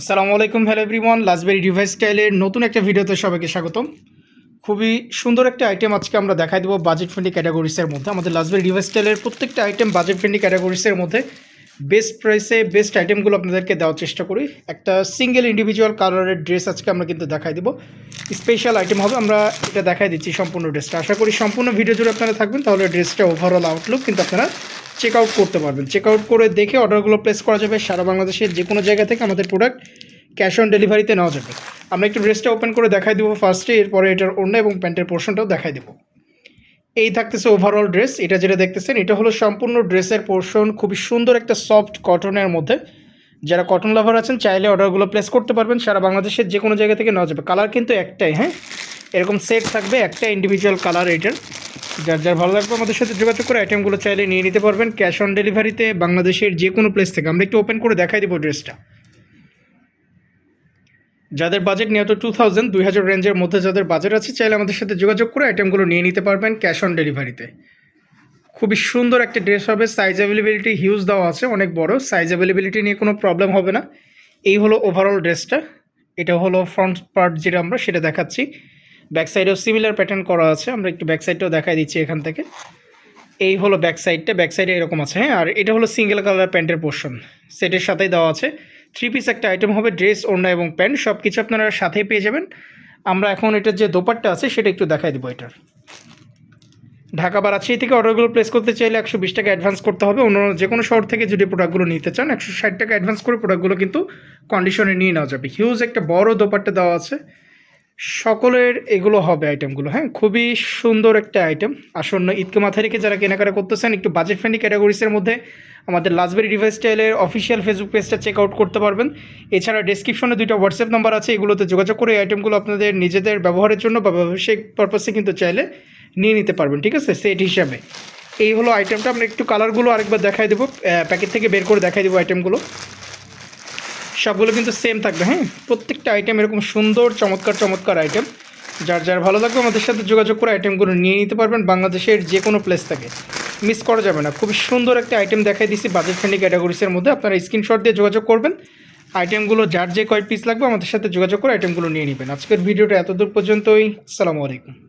আসসালামু আলাইকুম hello everyone লাজবেরি device স্টাইলের নতুন একটা ভিডিওতে সবাইকে স্বাগতম। খুবই সুন্দর একটা আইটেম আজকে আমরা দেখাই দেবো বাজেট ফ্রেন্ডলি ক্যাটাগরিসের মধ্যে। আমাদের লাজবেরি ডিভাইস স্টাইলের প্রত্যেকটা আইটেম বাজেট ফ্রেন্ডলি ক্যাটাগরিসের মধ্যে বেস্ট প্রাইসে বেস্ট আইটেমগুলো আপনাদেরকে দেওয়ার চেষ্টা করি। একটা সিঙ্গেল ইন্ডিভিজুয়াল কালারের ড্রেস আজকে আমরা কিন্তু দেখাই দেবো। স্পেশাল আইটেম হবে, আমরা এটা দেখাই দিচ্ছি সম্পূর্ণ ড্রেসটা আশা করি সম্পূর্ণ ভিডিও জুড়ে আপনারা থাকবেন, তাহলে ড্রেসটা ওভারঅল আউটলুক কিন্তু আপনারা চেক আউট করতে পারবেন। চেক আউট করে দেখে অর্ডারগুলো প্লেস করা যাবে। সারা বাংলাদেশের যে কোনো জায়গা থেকে আমাদের প্রোডাক্ট ক্যাশ অন ডেলিভারিতে নেওয়া যাবে। আমরা একটু ড্রেসটা ওপেন করে দেখাই দেবো ফার্স্টে এরপরে এটার অন্য এবং প্যান্টের পোর্শনটাও দেখাই দেবো। এই থাকতেছে ওভারঅল ড্রেস এটা যেটা দেখতেছেন, এটা হলো সম্পূর্ণ ড্রেসের পোর্শন খুবই সুন্দর একটা সফট কটনের মধ্যে। যারা কটন লাভার আছেন, চাইলে অর্ডারগুলো প্লেস করতে পারবেন। সারা বাংলাদেশের যে কোনো জায়গা থেকে নেওয়া যাবে। কালার কিন্তু একটাই হ্যাঁ? এরকম সেট থাকবে একটা ইন্ডিভিজুয়াল কালার এটার। যার যার ভালো লাগবে আমাদের সাথে যোগাযোগ করে আইটেমগুলো চাইলে নিয়ে নিতে পারবেন ক্যাশ অন ডেলিভারিতে বাংলাদেশের যে কোনো প্লেস থেকে। আমরা একটু ওপেন করে দেখাই দেবো ড্রেসটা যাদের বাজেট নিহত টু থাউজেন্ড দুই হাজার রেঞ্জের মধ্যে যাদের বাজেট আছে, চাইলে আমাদের সাথে যোগাযোগ করে আইটেমগুলো নিয়ে নিতে পারবেন ক্যাশ অন ডেলিভারিতে খুবই সুন্দর একটা ড্রেস হবে সাইজ অ্যাভেলেবিলিটি হিউজ দেওয়া আছে, অনেক বড়। সাইজ অ্যাভেলেবিলিটি নিয়ে কোনো প্রবলেম হবে না। এই হলো ওভারঅল ড্রেসটা এটা হলো ফ্রন্ট পার্ট যেটা আমরা, সেটা দেখাচ্ছি। ব্যাক সাইডেও সিমিলার প্যাটার্ন করা আছে। আমরা একটু ব্যাক সাইডটাও দেখাই দিচ্ছি এখান থেকে। এই হলো ব্যাক সাইডটা, ব্যাক সাইডে এরকম আছে হ্যাঁ? আর এটা হলো সিঙ্গেল কালার প্যান্টের পোর্শন সেটের সাথেই দেওয়া আছে। থ্রি পিস একটা আইটেম হবে ড্রেস ওড়না এবং প্যান্ট সব কিছু আপনারা সাথেই পেয়ে যাবেন। আমরা এখন এটার যে দোপাট্টা আছে, সেটা একটু দেখাই দেবো এটার। ঢাকা বা রাজশাহী থেকে অর্ডারগুলো প্লেস করতে চাইলে একশো বিশ টাকা অ্যাডভান্স করতে হবে। অন্য যে কোনো শহর থেকে যদি প্রোডাক্টগুলো নিতে চান, একশো ষাট টাকা অ্যাডভান্স করে প্রোডাক্টগুলো কিন্তু কন্ডিশনে নিয়ে নেওয়া যাবে। হিউজ একটা বড় দোপাট্টা দেওয়া আছে। সকলের এগুলো হবে আইটেমগুলো হ্যাঁ? খুবই সুন্দর একটা আইটেম আসন্ন ঈদকে মাথায় রেখে যারা কেনাকাটা করতেছেন, একটু বাজেট ফ্রেন্ডলি ক্যাটাগরিসের মধ্যে আমাদের লাজবেরি ডিভাইস স্টাইলের অফিসিয়াল ফেসবুক পেজটা চেক আউট করতে পারবেন। এছাড়া ডিসক্রিপশনে দুইটা হোয়াটসঅ্যাপ নাম্বার আছে, এগুলোতে যোগাযোগ করে এই আইটেমগুলো আপনাদের নিজেদের ব্যবহারের জন্য বা ব্যবসায়িক পারপাসে কিন্তু চাইলে নিয়ে নিতে পারবেন, ঠিক আছে? সেট হিসাবে। এই হলো আইটেমটা আমরা একটু কালারগুলো আরেকবার দেখাই দেবো। প্যাকেট থেকে বের করে দেখাই দেবো আইটেমগুলো সবগুলো কিন্তু সেম থাকবে হ্যাঁ? প্রত্যেকটা আইটেম এরকম সুন্দর, চমৎকার চমৎকার আইটেম যার যার ভালো লাগবে আমাদের সাথে যোগাযোগ করে আইটেমগুলো নিয়ে নিতে পারবেন। বাংলাদেশের যে কোনো প্লেস থেকে। মিস করা যাবে না। খুবই সুন্দর একটা আইটেম দেখাই দিচ্ছি বাজেট ফ্রেন্ডলি ক্যাটাগরিসের মধ্যে। আপনারা স্ক্রিনশট দিয়ে যোগাযোগ করবেন। আইটেমগুলো যার যে কয় পিস লাগবে আমাদের সাথে যোগাযোগ করে আইটেমগুলো নিয়ে নেবেন। আজকের ভিডিওটা এতদূর পর্যন্তই। আসসালামু আলাইকুম।